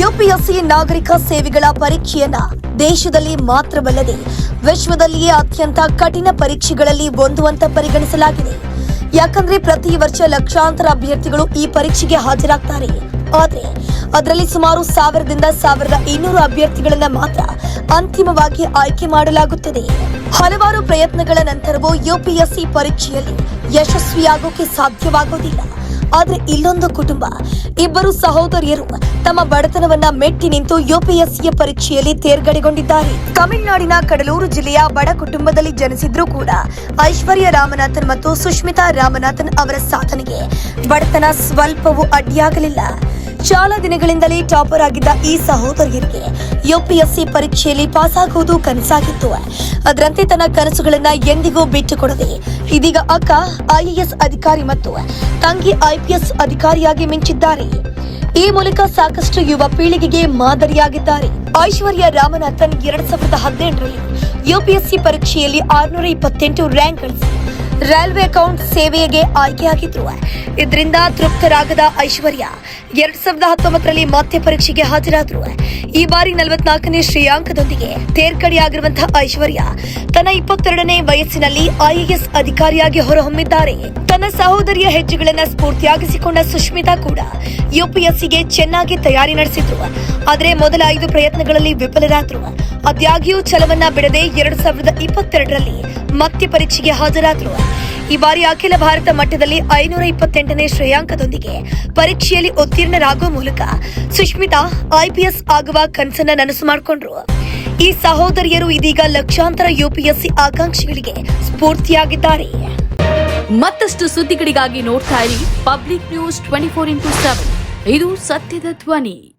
UPSC ನಾಗರಿಕ ಸೇವೆಗಳ ಪರೀಕ್ಷೆಯನ್ನ ದೇಶದಲ್ಲಿ ಮಾತ್ರವಲ್ಲದೆ ವಿಶ್ವದಲ್ಲಿಯೇ ಅತ್ಯಂತ ಕಠಿಣ ಪರೀಕ್ಷೆಗಳಲ್ಲಿ ಒಂದು ಅಂತ ಪರಿಗಣಿಸಲಾಗಿದೆ. ಯಾಕಂದ್ರೆ ಪ್ರತಿ ವರ್ಷ ಲಕ್ಷಾಂತರ ಅಭ್ಯರ್ಥಿಗಳು ಈ ಪರೀಕ್ಷೆಗೆ ಹಾಜರಾಗ್ತಾರೆ. ಆದರೆ, ಅದರಲ್ಲಿ ಸುಮಾರು ಸಾವಿರದಿಂದ ಸಾವಿರದ ಇನ್ನೂರು ಅಭ್ಯರ್ಥಿಗಳನ್ನ ಮಾತ್ರ ಅಂತಿಮವಾಗಿ ಆಯ್ಕೆ ಮಾಡಲಾಗುತ್ತದೆ. ಹಲವಾರು ಪ್ರಯತ್ನಗಳ ನಂತರವೂ ಯುಪಿಎಸ್ಸಿ ಪರೀಕ್ಷೆಯಲ್ಲಿ ಯಶಸ್ವಿಯಾಗೋಕೆ ಸಾಧ್ಯವಾಗುವುದಿಲ್ಲ ಆದರೆ ಇಲ್ಲೊಂದು ಕುಟುಂಬ, ಇಬ್ಬರು ಸಹೋದರಿಯರು ತಮ್ಮ ಬಡತನವನ್ನ ಮೆಟ್ಟಿ ನಿಂತು ಯುಪಿಎಸ್ಸಿಯ ಪರೀಕ್ಷೆಯಲ್ಲಿ ತೇರ್ಗಡೆಗೊಂಡಿದ್ದಾರೆ. ತಮಿಳುನಾಡಿನ ಕಡಲೂರು ಜಿಲ್ಲೆಯ ಬಡ ಕುಟುಂಬದಲ್ಲಿ ಜನಿಸಿದ್ರೂ ಕೂಡ ಐಶ್ವರ್ಯ ರಾಮನಾಥನ್ ಮತ್ತು ಸುಷ್ಮಿತಾ ರಾಮನಾಥನ್ ಅವರ ಸಾಧನೆಗೆ ಬಡತನ ಸ್ವಲ್ಪವೂ ಅಡ್ಡಿಯಾಗಲಿಲ್ಲ. ಶಾಲಾ ದಿನಗಳಿಂದಲೇ ಟಾಪರ್ ಆಗಿದ್ದ ಈ ಸಹೋದರಿಯರಿಗೆ ಯುಪಿಎಸ್ಸಿ ಪರೀಕ್ಷೆಯಲ್ಲಿ ಪಾಸಾಗುವುದು ಕನಸಾಗಿತ್ತು. ಅದರಂತೆ ತನ್ನ ಕನಸುಗಳನ್ನ ಎಂದಿಗೂ ಬಿಟ್ಟುಕೊಡದೆ ಇದೀಗ ಅಕ್ಕ, ಐಎಎಸ್ ಅಧಿಕಾರಿ ಮತ್ತು ತಂಗಿ ಐಪಿಎಸ್ ಅಧಿಕಾರಿಯಾಗಿ ಮಿಂಚಿದ್ದಾರೆ. ಈ ಮೂಲಕ ಸಾಕಷ್ಟು ಯುವ ಪೀಳಿಗೆಗೆ ಮಾದರಿಯಾಗಿದ್ದಾರೆ. ಐಶ್ವರ್ಯ ರಾಮನಾಥನ್ ಎರಡ್ ಸಾವಿರದ ಹದಿನೆಂಟರಲ್ಲಿ ಯುಪಿಎಸ್ಸಿ ಪರೀಕ್ಷೆಯಲ್ಲಿ ಆರ್ನೂರ ಇಪ್ಪತ್ತೆಂಟು ರ್ಯಾಂಕ್ ಗಳಿಸಿ ರೈಲ್ವೆ ಅಕೌಂಟ್ ಸೇವೆಗೆ ಆಯ್ಕೆಯಾಗಿದ್ರು. ಇದರಿಂದ ತೃಪ್ತರಾಗದ ಐಶ್ವರ್ಯ ಎರಡ್ ಸಾವಿರದ ಹತ್ತೊಂಬತ್ತರಲ್ಲಿ ಮತ್ತೆ ಪರೀಕ್ಷೆಗೆ ಹಾಜರಾದ್ರು. ಈ ಬಾರಿ ನಲವತ್ನಾಲ್ಕನೇ ಶ್ರೇಯಾಂಕದೊಂದಿಗೆ ತೇರ್ಗಡೆಯಾಗಿರುವಂತಹ ಐಶ್ವರ್ಯ ತನ್ನ ಇಪ್ಪತ್ತೆರಡನೇ ವಯಸ್ಸಿನಲ್ಲಿ ಐಎಎಸ್ ಅಧಿಕಾರಿಯಾಗಿ ಹೊರಹೊಮ್ಮಿದ್ದಾರೆ. ತನ್ನ ಸಹೋದರಿಯ ಹೆಜ್ಜೆಗಳನ್ನ ಸ್ಫೂರ್ತಿಯಾಗಿಸಿಕೊಂಡ ಸುಷ್ಮಿತಾ ಕೂಡ ಯುಪಿಎಸ್ಸಿಗೆ ಚೆನ್ನಾಗಿ ತಯಾರಿ ನಡೆಸಿದ್ರು. ಆದರೆ ಮೊದಲ ಐದು ಪ್ರಯತ್ನಗಳಲ್ಲಿ ವಿಫಲರಾದ್ರು. ಆದಾಗ್ಯೂ ಛಲವನ್ನ ಬಿಡದೆ ಎರಡ್ ಸಾವಿರದ ಇಪ್ಪತ್ತೆರಡರಲ್ಲಿ ಮತ್ತೆ ಪರೀಕ್ಷೆಗೆ ಹಾಜರಾದ್ರು. ಈ ಬಾರಿ ಅಖಿಲ ಭಾರತ ಮಟ್ಟದಲ್ಲಿ ಐನೂರ ಇಪ್ಪತ್ತೆಂಟನೇ ಶ್ರೇಯಾಂಕದೊಂದಿಗೆ ಪರೀಕ್ಷೆಯಲ್ಲಿ ಉತ್ತೀರ್ಣರಾಗುವ ಮೂಲಕ ಸುಷ್ಮಿತಾ ಐಪಿಎಸ್ ಆಗುವ ಕನಸನ್ನ ನನಸು ಮಾಡಿಕೊಂಡ್ರು. ಈ ಸಹೋದರಿಯರು ಇದೀಗ ಲಕ್ಷಾಂತರ ಯುಪಿಎಸ್ಸಿ ಆಕಾಂಕ್ಷಿಗಳಿಗೆ ಸ್ಫೂರ್ತಿಯಾಗಿದ್ದಾರೆ. ಮತ್ತಷ್ಟು ಸುದ್ದಿಗಳಿಗಾಗಿ ನೋಡ್ತಾ ಇರಿ public news twenty four into seven. ಇದು ಸತ್ಯದ ಧ್ವನಿ.